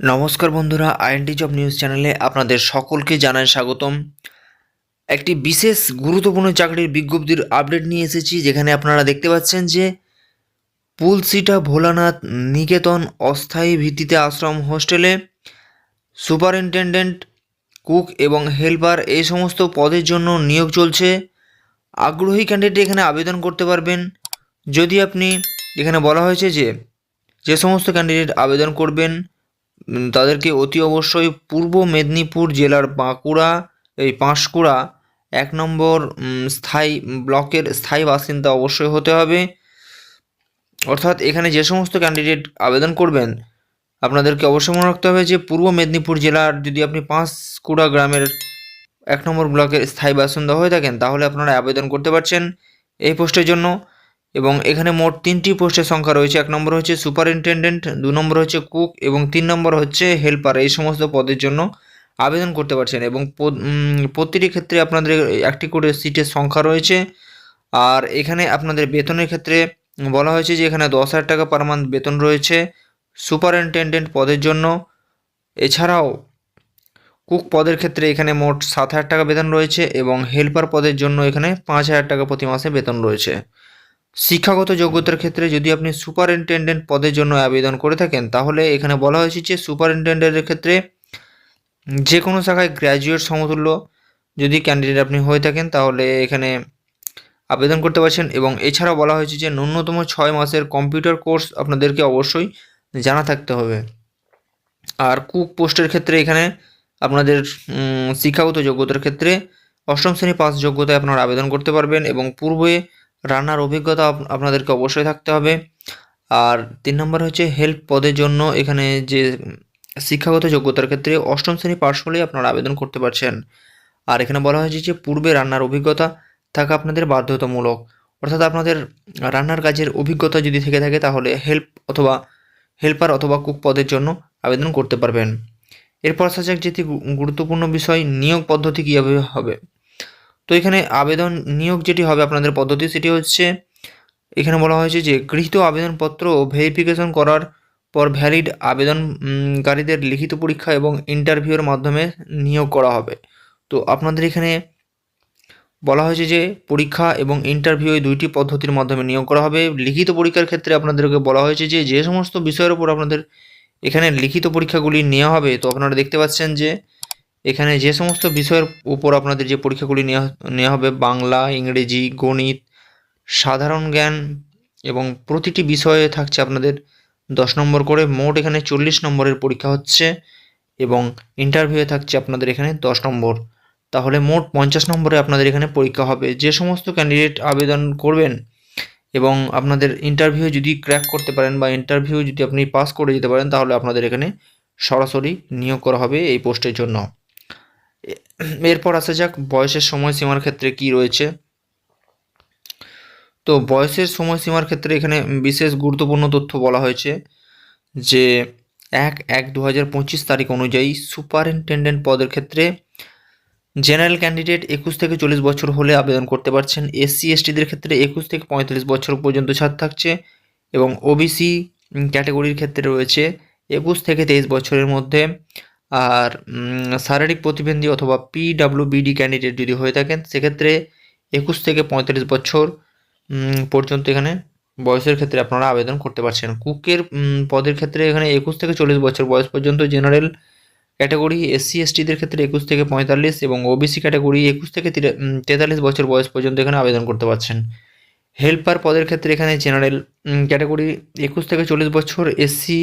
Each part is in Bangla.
নমস্কার বন্ধুরা আইএনটি জব নিউজ চ্যানেলে আপনাদের সকলকে জানাই স্বাগতম। একটি বিশেষ গুরুত্বপূর্ণ চাকরির বিজ্ঞপ্তির আপডেট নিয়ে এসেছি, যেখানে আপনারা দেখতে পাচ্ছেন যে পুলসিটা ভোলানাথ নিকেতন অস্থায়ী ভিত্তিতে আশ্রম হোস্টেলে সুপারিনটেন্ডেন্ট, কুক এবং হেল্পার এই সমস্ত পদের জন্য নিয়োগ চলছে। আগ্রহী ক্যান্ডিডেট এখানে আবেদন করতে পারবেন। যদি আপনি, এখানে বলা হয়েছে যে যে সমস্ত ক্যান্ডিডেট আবেদন করবেন তাদেরকে অতি অবশ্যই পূর্ব মেদিনীপুর জেলার বাঁকুড়া, এই পাঁশকুড়া এক নম্বর স্থায়ী, ব্লকের স্থায়ী বাসিন্দা অবশ্যই হতে হবে। অর্থাৎ এখানে যে সমস্ত ক্যান্ডিডেট আবেদন করবেন, আপনাদেরকে অবশ্যই মনে রাখতে হবে যে পূর্ব মেদিনীপুর জেলার যদি আপনি পাঁশকুড়া গ্রামের এক নম্বর ব্লকের স্থায়ী বাসিন্দা হয়ে থাকেন, তাহলে আপনারা আবেদন করতে পারছেন এই পোস্টের জন্য। এবং এখানে মোট তিনটি পোস্টের সংখ্যা রয়েছে। এক নম্বর হচ্ছে সুপারিনটেন্ডেন্ট, দু নম্বর হচ্ছে কুক এবং তিন নম্বর হচ্ছে হেল্পার। এই সমস্ত পদের জন্য আবেদন করতে পারছেন এবং প্রতিটি ক্ষেত্রে আপনাদের একটি করে সিটের সংখ্যা রয়েছে। আর এখানে আপনাদের বেতনের ক্ষেত্রে বলা হয়েছে যে এখানে দশ হাজার টাকা পার মান্থ বেতন রয়েছে সুপারিনটেন্ডেন্ট পদের জন্য। এছাড়াও কুক পদের ক্ষেত্রে এখানে মোট সাত হাজার টাকা বেতন রয়েছে এবং হেল্পার পদের জন্য এখানে পাঁচ হাজার টাকা প্রতি মাসে বেতন রয়েছে। শিক্ষাগত যোগ্যতার ক্ষেত্রে যদি আপনি সুপারিনটেন্ডেন্ট পদের জন্য আবেদন করে থাকেন, তাহলে এখানে বলা হয়েছে যে সুপারিনটেন্ডেন্টের ক্ষেত্রে যে কোনো শাখায় গ্র্যাজুয়েট সমতুল্য যদি ক্যান্ডিডেট আপনি হয়ে থাকেন, তাহলে এখানে আবেদন করতে পারছেন। এবং এছাড়াও বলা হয়েছে যে ন্যূনতম ছয় মাসের কম্পিউটার কোর্স আপনাদেরকে অবশ্যই জানা থাকতে হবে। আর কুক পোস্টের ক্ষেত্রে এখানে আপনাদের শিক্ষাগত যোগ্যতার ক্ষেত্রে অষ্টম শ্রেণি পাস যোগ্যতায় আপনারা আবেদন করতে পারবেন এবং পূর্বে রান্নার অভিজ্ঞতা আপ- আপনাদেরকে অবশ্যই থাকতে হবে। আর তিন নম্বর হচ্ছে হেল্প পদের জন্য এখানে যে শিক্ষাগত যোগ্যতার ক্ষেত্রে অষ্টম শ্রেণি পাশ হলেই আপনারা আবেদন করতে পারছেন। আর এখানে বলা হয়েছে যে পূর্বে রান্নার অভিজ্ঞতা থাকা আপনাদের বাধ্যতামূলক। অর্থাৎ আপনাদের রান্নার কাজের অভিজ্ঞতা যদি থেকে থাকে তাহলে হেল্প অথবা হেল্পার অথবা কুক পদের জন্য আবেদন করতে পারবেন। এরপর আসা যাক যেটি গুরুত্বপূর্ণ বিষয়, নিয়োগ পদ্ধতি কীভাবে হবে? তো এখানে আবেদন নিয়োগ যেটি হবে আপনাদের পদ্ধতি সেটি হচ্ছে, এখানে বলা হয়েছে যে গৃহীত আবেদনপত্র ভেরিফিকেশন করার পর ভ্যালিড আবেদনকারীদের লিখিত পরীক্ষা এবং ইন্টারভিউর মাধ্যমে নিয়োগ করা হবে। তো আপনাদের এখানে বলা হয়েছে যে পরীক্ষা এবং ইন্টারভিউ এই দুইটি পদ্ধতির মাধ্যমে নিয়োগ করা হবে। লিখিত পরীক্ষার ক্ষেত্রে আপনাদেরকে বলা হয়েছে যে যে সমস্ত বিষয়ের উপর আপনাদের এখানে লিখিত পরীক্ষাগুলি নেওয়া হবে, তো আপনারা দেখতে পাচ্ছেন যে এখানে যে সমস্ত বিষয়ের উপর আপনাদের যে পরীক্ষাগুলি নেওয়া নেওয়া হবে, বাংলা, ইংরেজি, গণিত, সাধারণ জ্ঞান এবং প্রতিটি বিষয়ে থাকছে আপনাদের দশ নম্বর করে, মোট এখানে চল্লিশ নম্বরের পরীক্ষা হচ্ছে এবং ইন্টারভিউয়ে থাকছে আপনাদের এখানে দশ নম্বর। তাহলে মোট পঞ্চাশ নম্বরে আপনাদের এখানে পরীক্ষা হবে। যে সমস্ত ক্যান্ডিডেট আবেদন করবেন এবং আপনাদের ইন্টারভিউ যদি ক্র্যাক করতে পারেন বা ইন্টারভিউ যদি আপনি পাস করে যেতে পারেন, তাহলে আপনাদের এখানে সরাসরি নিয়োগ করা হবে এই পোস্টের জন্য। এরপর আসা যাক বয়সের সময়সীমার ক্ষেত্রে কি রয়েছে। তো বয়সের সময়সীমার ক্ষেত্রে এখানে বিশেষ গুরুত্বপূর্ণ তথ্য বলা হয়েছে যে এক এক দু পঁচিশ তারিখ অনুযায়ী সুপারিনটেন্ডেন্ট পদের ক্ষেত্রে জেনারেল ক্যান্ডিডেট একুশ থেকে চল্লিশ বছর হলে আবেদন করতে পারছেন। এসসি, এসটিদের ক্ষেত্রে একুশ থেকে পঁয়তাল্লিশ বছর পর্যন্ত ছাড় থাকছে এবং ওবিসি ক্যাটাগরির ক্ষেত্রে রয়েছে একুশ থেকে তেইশ বছরের মধ্যে আর শারীরিক প্রতিবন্ধী অথবা পিডাব্লিউবিডি ক্যান্ডিডেট যদি হয়ে থাকেন, সেক্ষেত্রে একুশ থেকে পঁয়তাল্লিশ বছর পর্যন্ত এখানে বয়সের ক্ষেত্রে আপনারা আবেদন করতে পারছেন। কুকের পদের ক্ষেত্রে এখানে একুশ থেকে চল্লিশ বছর বয়স পর্যন্ত জেনারেল ক্যাটাগরি, এসসি এসটিদের ক্ষেত্রে একুশ থেকে পঁয়তাল্লিশ এবং ওবিসি ক্যাটাগরি একুশ থেকে তেতাল্লিশ বছর বয়স পর্যন্ত এখানে আবেদন করতে পারছেন। হেল্পার পদের ক্ষেত্রে এখানে জেনারেল ক্যাটাগরি একুশ থেকে চল্লিশ বছর, এসসি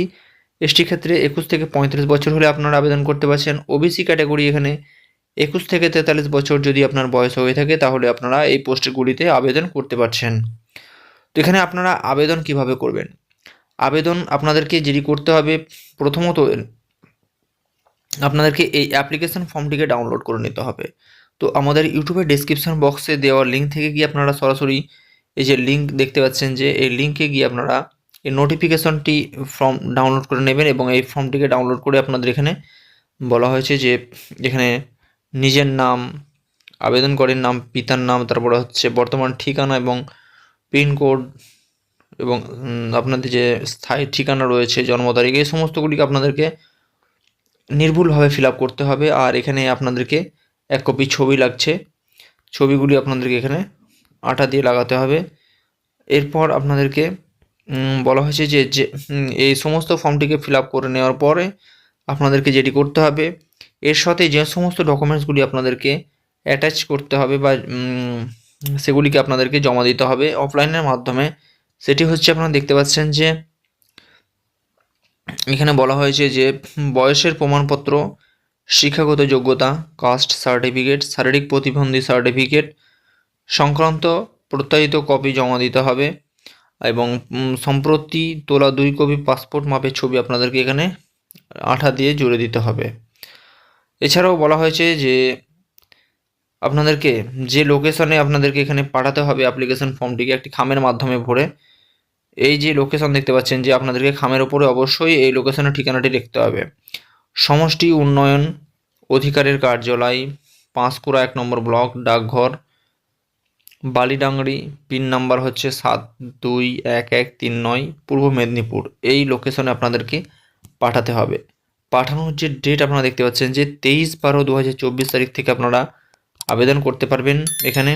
এসটি ক্ষেত্রে একুশ থেকে পঁয়তাল্লিশ বছর হলে আপনারা আবেদন করতে পারছেন। ওবিসি ক্যাটাগরি এখানে একুশ থেকে তেতাল্লিশ বছর যদি আপনার বয়স হয়ে থাকে, তাহলে আপনারা এই পোস্টগুলিতে আবেদন করতে পারছেন। তো এখানে আপনারা আবেদন কীভাবে করবেন? আবেদন আপনাদেরকে যেটি করতে হবে, প্রথমত আপনাদেরকে এই অ্যাপ্লিকেশন ফর্মটিকে ডাউনলোড করে নিতে হবে। তো আমাদের ইউটিউবের ডেসক্রিপশন বক্সে দেওয়া লিঙ্ক থেকে গিয়ে আপনারা সরাসরি এই যে লিঙ্ক দেখতে পাচ্ছেন যে এই লিঙ্কে গিয়ে আপনারা এই নোটিফিকেশনটি ফর্ম ডাউনলোড করে নেবেন এবং এই ফর্মটিকে ডাউনলোড করে আপনাদের এখানে বলা হয়েছে যে এখানে নিজের নাম আবেদন আবেদনকারীর নাম, পিতার নাম, তারপরে হচ্ছে বর্তমান ঠিকানা এবং পিনকোড এবং আপনাদের যে স্থায়ী ঠিকানা রয়েছে, জন্ম তারিখ, এই সমস্তগুলিকে আপনাদেরকে নির্ভুলভাবে ফিল করতে হবে। আর এখানে আপনাদেরকে এক কপি ছবি লাগছে। ছবিগুলি আপনাদেরকে এখানে আটা দিয়ে লাগাতে হবে। এরপর আপনাদেরকে বলা হয়েছে যে যে এই সমস্ত ফর্মটিকে ফিল আপ করে নেওয়ার পরে আপনাদেরকে যেটি করতে হবে, এর সাথে যে সমস্ত ডকুমেন্টসগুলি আপনাদেরকে অ্যাটাচ করতে হবে বা সেগুলিকে আপনাদেরকে জমা দিতে হবে অফলাইনের মাধ্যমে, সেটি হচ্ছে আপনারা দেখতে পাচ্ছেন যে, এখানে বলা হয়েছে যে, বয়সের প্রমাণপত্র, শিক্ষাগত যোগ্যতা কাস্ট সার্টিফিকেট শারীরিক প্রতিবন্ধী সার্টিফিকেট সংক্রান্ত প্রত্যায়িত কপি জমা দিতে হবে। এবং সম্প্রতি তোলা দুই কপি পাসপোর্ট মাপের ছবি আপনাদেরকে এখানে আঠা দিয়ে জুড়ে দিতে হবে। এছাড়াও বলা হয়েছে যে, আপনাদেরকে যে লোকেশনে আপনাদেরকে এখানে পাঠাতে হবে অ্যাপ্লিকেশন ফর্মটিকে একটি খামের মাধ্যমে ভরে, এই যে লোকেশন দেখতে পাচ্ছেন যে আপনাদেরকে খামের ওপরে অবশ্যই এই লোকেশনের ঠিকানাটি লিখতে হবে। সমষ্টি উন্নয়ন অধিকারের কার্যালয়, পাঁশকুড়া এক নম্বর ব্লক, ডাকঘর বালিডাংরি, পিন নাম্বার হচ্ছে সাত দুই এক এক তিন নয়, পূর্ব মেদিনীপুর। এই লোকেশনে আপনাদেরকে পাঠাতে হবে। পাঠানোর যে ডেট আপনারা দেখতে পাচ্ছেন যে তেইশ বারো দু তারিখ থেকে আপনারা আবেদন করতে পারবেন এখানে।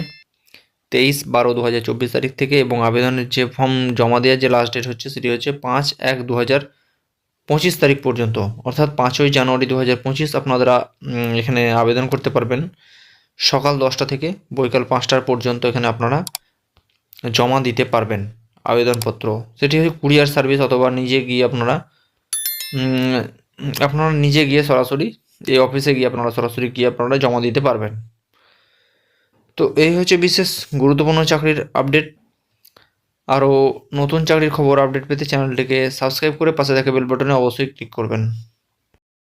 তেইশ বারো দু তারিখ থেকে এবং আবেদনের যে ফর্ম জমা দেওয়ার যে লাস্ট ডেট হচ্ছে সেটি হচ্ছে পাঁচ এক দু পঁচিশ তারিখ পর্যন্ত। অর্থাৎ পাঁচই জানুয়ারি দু হাজার পঁচিশ আপনারা এখানে আবেদন করতে পারবেন। সকাল দশটা থেকে বৈকাল পাঁচটার পর্যন্ত এখানে আপনারা জমা দিতে পারবেন আবেদনপত্র। সেটি হচ্ছে কুরিয়ার সার্ভিস অথবা নিজে গিয়ে আপনারা আপনারা নিজে গিয়ে সরাসরি, এই অফিসে গিয়ে আপনারা সরাসরি গিয়ে আপনারা জমা দিতে পারবেন। তো এই হচ্ছে বিশেষ গুরুত্বপূর্ণ চাকরির আপডেট। আরও নতুন চাকরির খবর আপডেট পেতে চ্যানেলটিকে সাবস্ক্রাইব করে পাশে থাকা বেল বাটনে অবশ্যই ক্লিক করবেন।